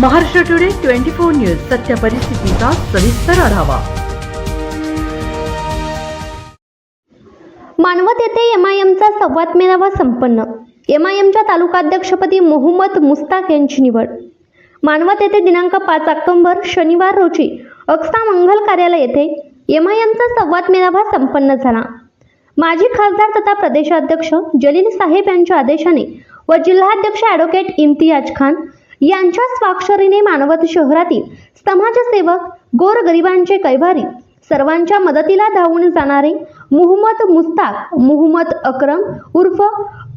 Maharashtra today twenty four news सत्य परिस्थितीचा सविस्तर आढावा. मानवत येथे एमआयएमचा संवाद मेळावा संपन्न. एमआयएमच्या तालुकाध्यक्षपदी मोहम्मद मुस्ताक यांची निवड. मानवत येथे दिनांक पाच ऑक्टोबर शनिवार रोजी अक्सा मंगल कार्यालय येथे एमआयएमचा संवाद मेळावा संपन्न झाला. माजी खासदार तथा प्रदेशाध्यक्ष जलील साहेब यांच्या आदेशाने व जिल्हाध्यक्ष ॲडव्होकेट इम्तियाज खान यांच्या स्वाक्षरीने मानवत शहरातील समाजसेवक गोरगरिबांचे कैवारी सर्वांच्या मदतीला धावून जाणारे मुहम्मद मुस्ताक मुहम्मद अक्रम उर्फ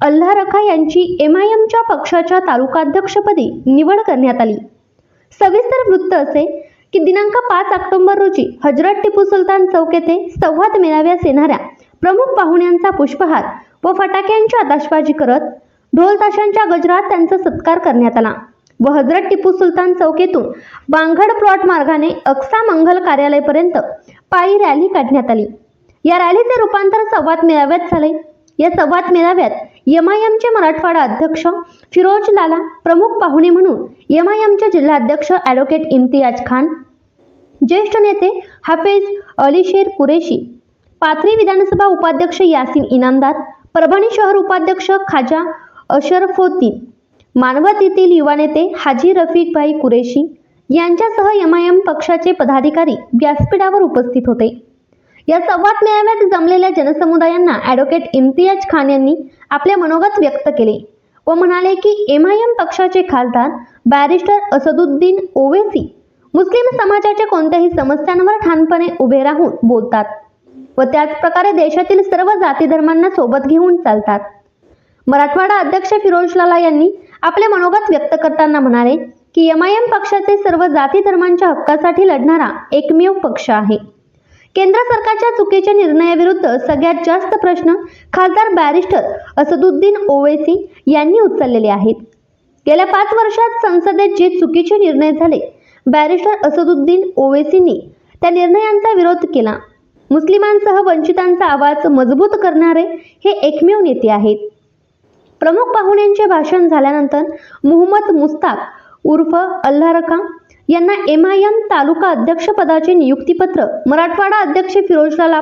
अल्लाह रखा यांची एम आय एमच्या पक्षाच्या तालुकाध्यक्षपदी निवड करण्यात आली. सविस्तर वृत्त असे की दिनांक पाच ऑक्टोबर रोजी हजरत टिपू सुलतान चौक येथे संवाद मेळाव्यास येणाऱ्या प्रमुख पाहुण्यांचा पुष्पहार व फटाक्यांची आताशबाजी करत ढोल ताशांच्या गजरात त्यांचा सत्कार करण्यात आला. व हजरत टिपू सुलतान चौकेतून बांघड बांगड प्लॉट मार्गाने अक्सा मंगल कार्यालयपर्यंत पायी रॅली काढण्यात आली. या रॅलीचे रूपांतर संवाद मेळाव्यात झाले. या संवाद मेळाव्यात एमआयएमचे आय एमचे मराठवाडा अध्यक्ष फिरोज लाला प्रमुख पाहुणे म्हणून एमआयएमचे जिल्हाध्यक्ष ॲडव्होकेट इम्तियाज खान ज्येष्ठ नेते हाफेज अलीशेर कुरेशी पाथरी विधानसभा उपाध्यक्ष यासिन इनामदार परभणी शहर उपाध्यक्ष खाजा अशरफोद्दीन मानवत येथील युवा नेते हाजी रफिकभाई कुरेशी यांच्यासह एम आय एम पक्षाचे पदाधिकारी व्यासपीठावर उपस्थित होते. या संवाद मेळाव्यात जमलेल्या जनसमुदायांना ॲडव्होकेट इम्तियाज खान यांनी आपले मनोगत व्यक्त केले व म्हणाले की एम आय एम पक्षाचे खासदार बॅरिस्टर असदुद्दीन ओवेसी मुस्लिम समाजाच्या कोणत्याही समस्यांवर ठाणपणे उभे राहून बोलतात व त्याचप्रकारे देशातील सर्व जाती धर्मांना सोबत घेऊन चालतात. मराठवाडा अध्यक्ष फिरोज लाला यांनी आपले मनोगत व्यक्त करताना म्हणाले की एम आय एम पक्षाचे सर्व जाती धर्मांच्या हक्कासाठी लढणारा एकमेव पक्ष आहे. केंद्र सरकारच्या चुकीच्या निर्णयाविरुद्ध सगळ्यात जास्त प्रश्न खासदार बॅरिस्टर असदुद्दीन ओवेसी यांनी उचललेले आहेत. गेल्या पाच वर्षात संसदेत जे चुकीचे निर्णय झाले बॅरिस्टर असदुद्दीन ओवेसींनी त्या निर्णयांचा विरोध केला. मुस्लिमांसह वंचितांचा आवाज मजबूत करणारे हे एकमेव नेते आहेत. प्रमुख पाहुण्यांचे भाषण झाल्यानंतर मुहम्मद मुस्ताक उर्फ अल्लारखा यांना एम आय एम तालुका अध्यक्षपदाचे नियुक्तीपत्र मराठवाडा अध्यक्ष फिरोजलाला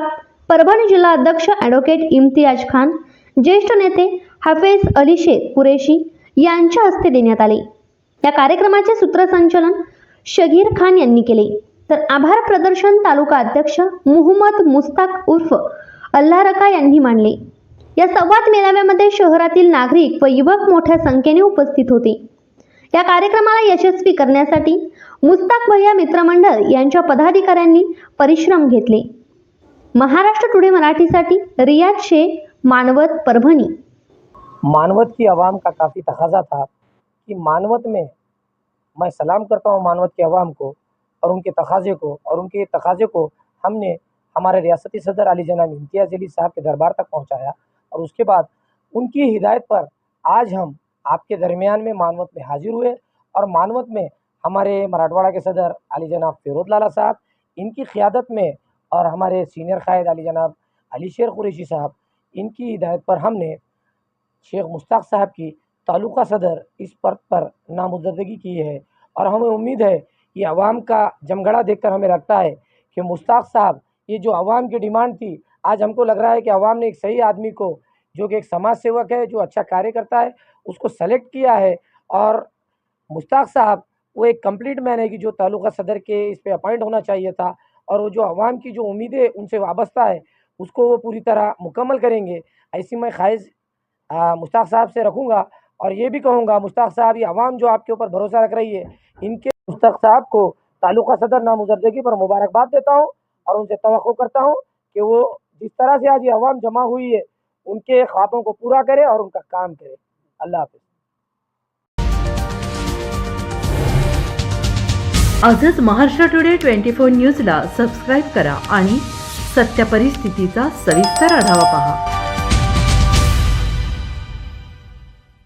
परभणी जिल्हा अध्यक्ष ॲडव्होकेट इम्तियाज खान ज्येष्ठ नेते हाफेज अली शेख कुरेशी यांच्या हस्ते देण्यात आले. या कार्यक्रमाचे सूत्रसंचलन शगीर खान यांनी केले. तर आभार प्रदर्शन तालुका अध्यक्ष मुहम्मद मुस्ताक उर्फ अल्लारका यांनी मांडले या संवाद मेळाव्यामध्ये शहरातील नागरिक व युवक मोठ्या संख्येने उपस्थित होते. या कार्यक्रमाला यशस्वी करण्यासाठी मुस्ताक भैया मित्रमंडळ यांच्या पदाधिकाऱ्यांनी परिश्रम घेतले. महाराष्ट्र टुडे मराठीसाठी रियाज शेख मानवत परभणी. मानवत की आवाम का काफ़ी तकाजा था कि मानवत में मैं सलाम करता हूँ मानवत की आवाम को और उनके तकाजे को और उनके तकाजे को हमने हमारे रियासती सदर अली जनाब इम्तियाज़ अली साहब के दरबार तक पहुँचाया। और उसके बाद उनकी हिदायत पर आज हम आपके दरमियान में मानवत में हाजिर हुए और मानवत में हमारे मराठवाड़ा के सदर अली जनाब फिरोज लाला साहब इनकी क़्यादत में और हमारे सीनियर कायद अली जनाब अली शेर कुरैशी साहब इनकी हिदायत पर हमने शेख मुश्ताक साहब की तालुका सदर इस पद पर नामजदगी की है और हमें उम्मीद है कि आवाम का जमगड़ा देखकर हमें लगता है कि मुश्ताक साहब ये जो आवाम की डिमांड थी आज हमको लग रहा है कि आवाम ने एक सही आदमी को जो कि एक समाज सेवक है जो अच्छा कार्य करता है उसको सेलेक्ट किया है और मुश्ताक साहब वो एक कंप्लीट मैन है कि जो तालुका सदर के इस पे अपॉइंट होना चाहिए था और वो जो आवाम की जो उम्मीदें उनसे वाबस्ता है उसको वो पूरी तरह मुकम्मल करेंगे ऐसी मैं ख्वाहिश आ, मुश्ताक साहब से रखूँगा और ये भी कहूँगा मुश्ताक साहब ये आवाम जो आपके ऊपर भरोसा रख रही है इनके मुश्ताक साहब को तालुका सदर नामजदगी पर मुबारकबाद देता हूँ और उनसे तवक्को करता हूँ कि वो जिस तरह से आज ये आवाम जमा हुई है उनके ख्वाबों को पूरा करे और उनका काम करे अल्लाह हाफिज़ आजच महाराष्ट्र टुडे ट्वेंटी फोर न्यूजला सबस्क्राईब करा आणि सत्य परिस्थितीचा सविस्तर आढावा पहा۔